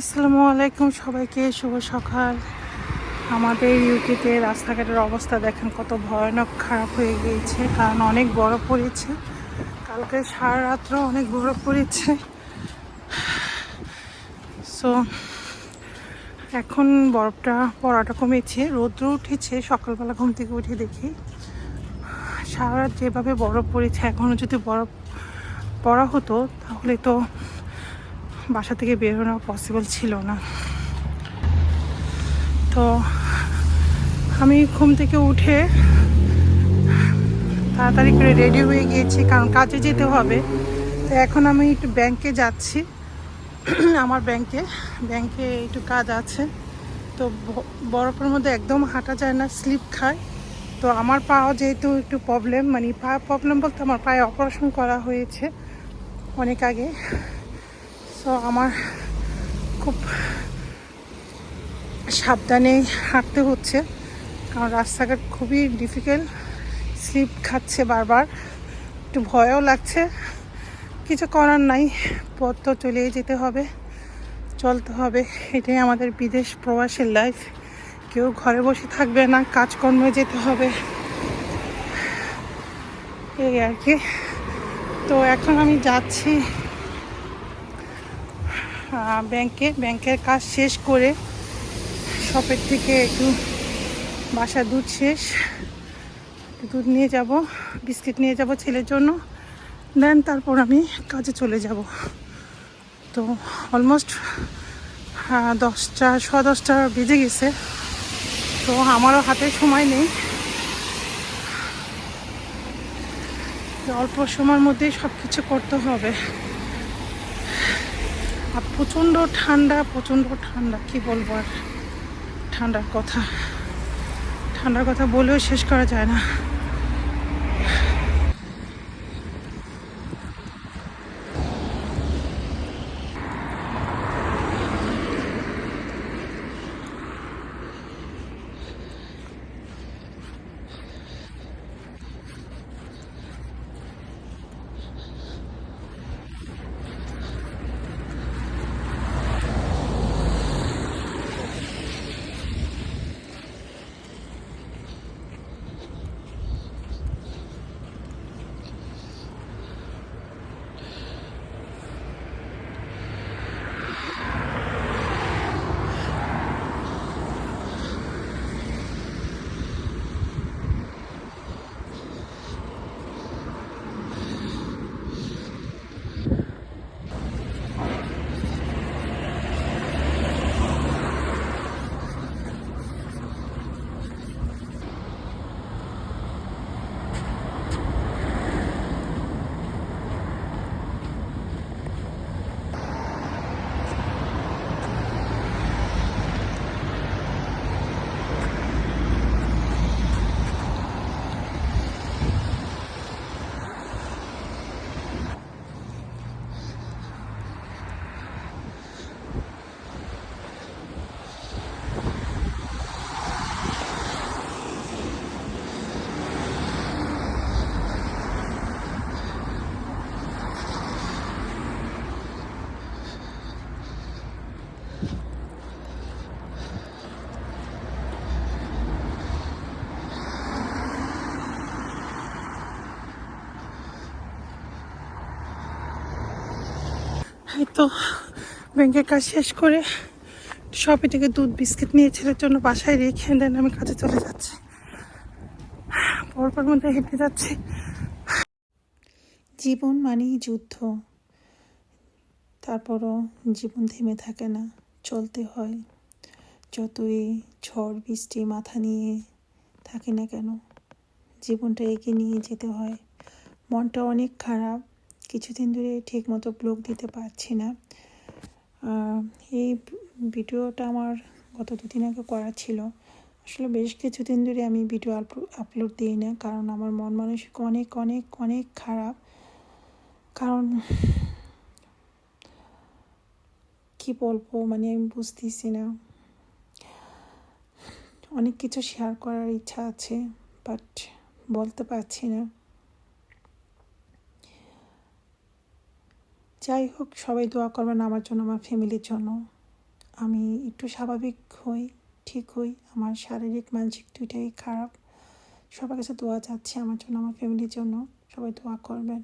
আসসালামু আলাইকুম সবাইকে, শুভ সকাল। আমাদের ইউকেতে রাস্তাঘাটের অবস্থা দেখেন কত ভয়ানক খারাপ হয়ে গিয়েছে, কারণ অনেক বরফ পড়েছে। কালকে সারা রাত্র অনেক বরফ পড়েছে। সো এখন বরফটা, পড়াটা কমেছে, রৌদ্র উঠেছে, সকালবেলা ঘুম থেকে উঠে দেখি। সারা রাত যেভাবে বরফ পড়েছে এখনও যদি বরফ পড়া হতো, তাহলে তো বাসা থেকে বেরোনো পসিবল ছিল না। তো আমি ঘুম থেকে উঠে তাড়াতাড়ি করে রেডি হয়ে গিয়েছি, কারণ কাজে যেতে হবে। তো এখন আমি একটু ব্যাংকে যাচ্ছি। আমার ব্যাংকে ব্যাংকে একটু কাজ আছে। তো বরফের মধ্যে একদম হাঁটা যায় না স্লিপ খায়। তো আমার পাও যেহেতু একটু প্রবলেম মানে পা প্রবলেম বলতে আমার পায়ে অপারেশন করা হয়েছে অনেক আগে। তো আমার খুব সাবধানে হাঁটতে হচ্ছে। কারণ রাস্তাঘাট খুবই ডিফিকাল্ট স্লিপ খাচ্ছে বারবার। একটু ভয়ও লাগছে। কিছু করার নাই। পথ তো চলেই যেতে হবে। চলতে হবে। এটাই আমাদের বিদেশ প্রবাসের লাইফ কেউ ঘরে বসে থাকবে না। কাজকর্মে যেতে হবে। এই আর কি। তো এখন আমি যাচ্ছি। ব্যাংকে ব্যাংকের কাজ শেষ করে শপের থেকে একটু বাসার দুধ শেষ, দুধ নিয়ে যাব, বিস্কিট নিয়ে যাব ছেলের জন্য দেন তারপর আমি কাজে চলে যাব। তো অলমোস্ট দশটা, সোয়া দশটা বেজে গেছে, তো আমারও হাতে সময় নেই। অল্প সময়ের মধ্যেই সব কিছু করতে হবে। আর প্রচণ্ড ঠান্ডা প্রচণ্ড ঠান্ডা, কি বলব আর? ঠান্ডার কথা। ঠান্ডার কথা বলেও শেষ করা যায় না। তো ব্যাংকের কাজ শেষ করে শপে থেকে দুধ, বিস্কিট নিয়ে ছেলের জন্য বাসায় রেখে দেন, আমি কাজে চলে যাচ্ছি। পরপর মধ্যে হেঁটে যাচ্ছি। জীবন মানেই যুদ্ধ। তারপরও জীবন থেমে থাকে না, চলতে হয়। যতই ঝড়, বৃষ্টি, মাথা নিয়ে থাকে না কেন, জীবনটা এগিয়ে নিয়ে যেতে হয়। মনটা অনেক খারাপ। কিছুদিন ধরে ঠিক মতো ব্লগ দিতে পারছি না। এই ভিডিওটা আমার গত দুদিন আগে করা ছিল। আসলে বেশ কিছুদিন ধরে আমি ভিডিও আপলোড দিই না, কারণ আমার মন মানসিক অনেক অনেক অনেক খারাপ। কারণ কি বলব মানে আমি বুঝতেছি না। অনেক কিছু শেয়ার করার ইচ্ছা আছে বাট বলতে পারছি না। যাই হোক, সবাই দোয়া করবেন আমার জন্য, আমার ফ্যামিলির জন্য। আমি একটু স্বাভাবিক হই, ঠিক হই, আমার শারীরিক, মানসিক দুইটাই খারাপ। সবার কাছে দোয়া চাচ্ছি আমার জন্য, আমার ফ্যামিলির জন্য। সবাই দোয়া করবেন।